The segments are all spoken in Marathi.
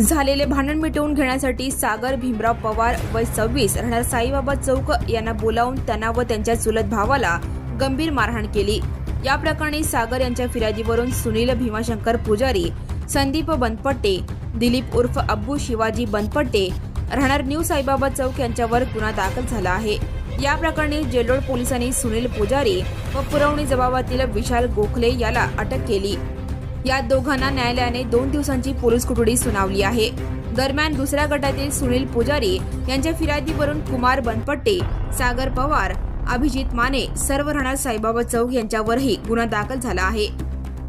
झालेले भांडण मिटवून घेण्यासाठी सागर भीमराव पवार वय सव्वीस राहणार साईबाबा चौक यांना बोलावून त्यांना व त्यांच्या चुलत भावाला गंभीर मारहाण केली. या प्रकरणी सागर यांच्या फिर्यादीवरून सुनील भीमाशंकर पुजारी संदीप बनपट्टे दिलीप उर्फ अब्बू शिवाजी बनपट्टे राहणार न्यू साईबाबा चौक यांच्यावर गुन्हा दाखल झाला आहे. या प्रकरणी जेलोड पोलिसांनी सुनील पुजारी व पुरवणी जबाबातील विशाल गोखले याला अटक केली. या दोघांना न्यायालयाने दोन दिवसांची पोलीस कोठडी सुनावली आहे. दरम्यान दुसऱ्या गटातील सुनील पुजारी यांच्या फिर्यादीवरून कुमार बनपट्टे सागर पवार अभिजित माने सर्व राहणार साईबाबा चौक यांच्यावरही गुन्हा दाखल झाला आहे.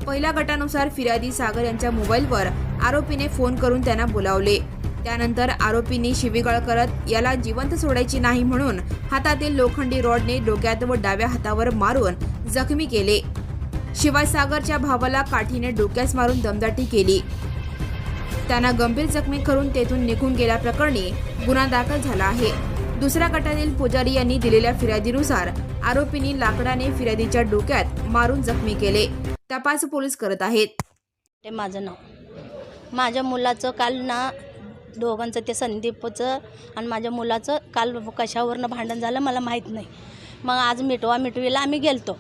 पहिल्या गटानुसार फिर्यादी सागर यांच्या मोबाईलवर आरोपीने फोन करून त्यांना बोलावले. त्यानंतर आरोपींनी शिवीगाळ करत याला जिवंत सोडायची नाही म्हणून हातातील लोखंडी रॉडने डोक्यात व डाव्या हातावर मारून जखमी केले. शिवाय सागरच्या भावाला काठीने डोक्यास मारून दमदाटी केली. त्यांना गंभीर जखमी करून तेथून निघून गेल्याप्रकरणी गुन्हा दाखल झाला आहे. दुसऱ्या गटातील पुजारी यांनी दिलेल्या फिर्यादीनुसार आरोपींनी लाकडाने फिर्यादीच्या डोक्यात मारून जखमी केले. तपास पोलीस करत आहेत. ते माझं नाव. माझ्या मुलाचं काल ना दोघांचं ते संदीपचं आणि माझ्या मुलाचं काल कशावरनं भांडण झालं मला माहीत नाही. मग आज मिटवा मिटवीला आम्ही गेलतो.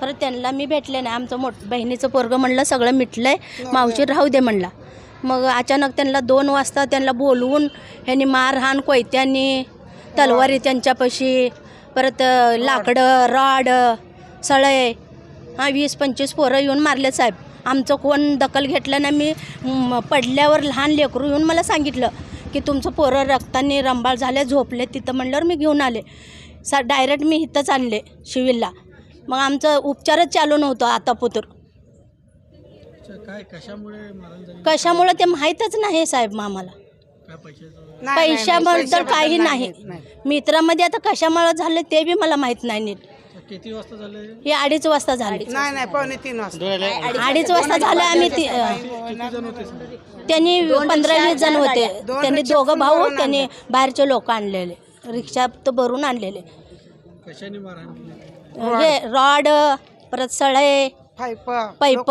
खरं त्यांना मी भेटले नाही. आमचं मोठ बहिणीचं पोरगं म्हणलं सगळं मिटलं आहे मावशी राहू दे म्हणला. मग अचानक त्यांना दोन वाजता त्यांना बोलवून ह्यांनी मारहाण कोयत्यांनी तलवारी त्यांच्यापाशी परत लाकडं रॉड सळे हां वीस पंचवीस पोरं येऊन मारले साहेब. आमचं कोण दखल घेतलं नाही मी पडल्यावर लहान लेकरू येऊन मला सांगितलं की तुमचं पोरं रक्ताने रंबाळ झाले झोपले तिथं म्हणल्यावर मी घेऊन आले. सा डायरेक्ट मी इथंच आणले शिविलला. मग आमचं उपचारच चालू नव्हतं आता पुतूर. काय कशामुळे ते माहीतच नाही साहेब मग आम्हाला पैशाबद्दल काही नाही. मित्रामध्ये आता कशामुळं झालं ते बी मला माहीत नाही नीट. किती वाजता झाले? हे अडीच वाजता झाले. नाही नाही पावणे तीन वाजता. अडीच वाजता झालं आम्ही ती अं, किती जण होते सर? त्यांनी पंधरा वीस जण होते. त्यांनी दोघं भाऊ त्यांनी बाहेरचे लोक आणलेले. रिक्षा तर भरून आणलेले. कशाने मारहाण केली हे रॉड परत सळे पाईप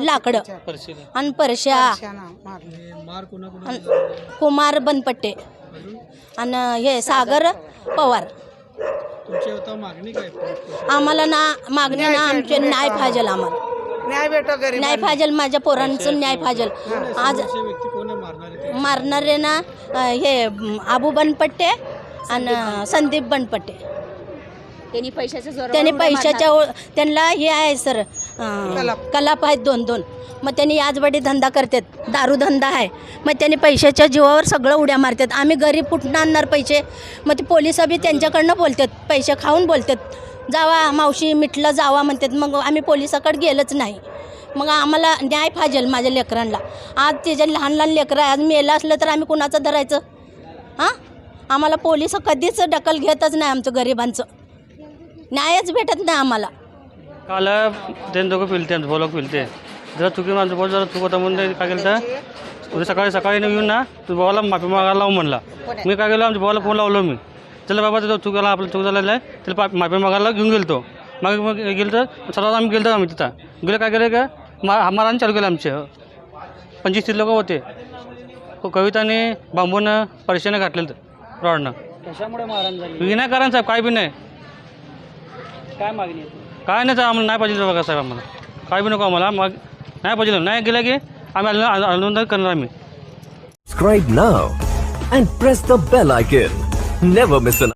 लाकडं. त्याच्यात. आणि परश्या. शाना मारले. हे मार कोणाकोणा आणि कुमार बनपट्टे. आणि हे सागर पवार. तुमची आता मागणी काय पोलीस स्टेशन? आम्हाला ना मागणी ना आमचे न्याय पाहिजे आम्हाला. न्याय भेटो गरीब न्याय पाहिजे माझ्या पोरांचं न्याय पाहिजे आज समोरचे व्यक्ती कोण आहे मारणारे ते? मारणारे ना अं, हे अं, आबू बनपट्टे आणि संदीप बनपट्टे. त्यांनी पैशाच्या जोरावर त्यांनी उड्या पैशाच्या ओ- त्यांना हे आहे सर कलाप. कलाप आहेत दोन दोन. मग त्यांनी याचबडी धंदा करतात दारू धंदा आहे. मग त्यांनी पैशाच्या जीवावर सगळं उड्या मारतात. आम्ही गरीब कुठून आणणार पैसे? मग ते पोलीस बी त्यांच्याकडनं बोलतात पैसे खाऊन बोलतात. जावा मावशी मिटलं जावा म्हणतात. मग आम्ही पोलिसाकडे गेलंच नाही. मग आम्हाला न्याय पाहिजे माझ्या लेकरांना. आज त्याच्या लहान लहान लेकरं आहे आज मेलं असलं तर आम्ही कुणाचं धरायचं? हां? आम्हाला पोलीस कधीच दखल घेतच नाही आमचं गरिबांचं. न्यायच भेटत नाही आम्हाला. काल ते दोघं पिलते आमचं बोलक पिलते जरा चुकी माझं बोल जरा चूक होता म्हणून काय केलं तर उद्या सकाळी सकाळी येऊन ना तू भावाला माफी मागायला लावू म्हणला. मी काय केलं आमच्या भावाला फोन लावलो मी. चला बाबा तो चुकाला आपलं चूक झालेलं आहे. त्याला पा- माफी मागायला घेऊन गेलो तो मग मग गेलो तर सर्वात आम्ही गेलो आम्ही तिथं. गेलो काय केलं का? मा मारायला चालू केलं आमचे. पंचवीस तीस लोक होते. क- कविताने बांबून परेशाने घातलेलं रॉडनं. कशामुळे झाली विनाकारण साहेब काय बी नाही. काय मागणी आहे काय नाही तर आम्हाला नाही पाहिजे बघा साहेब आम्हाला. काय बी नको आम्हाला मग नाही पाहिजे नाही गेलं की आम्ही आनंद करणार आम्ही. Subscribe now and press the bell icon. Never miss an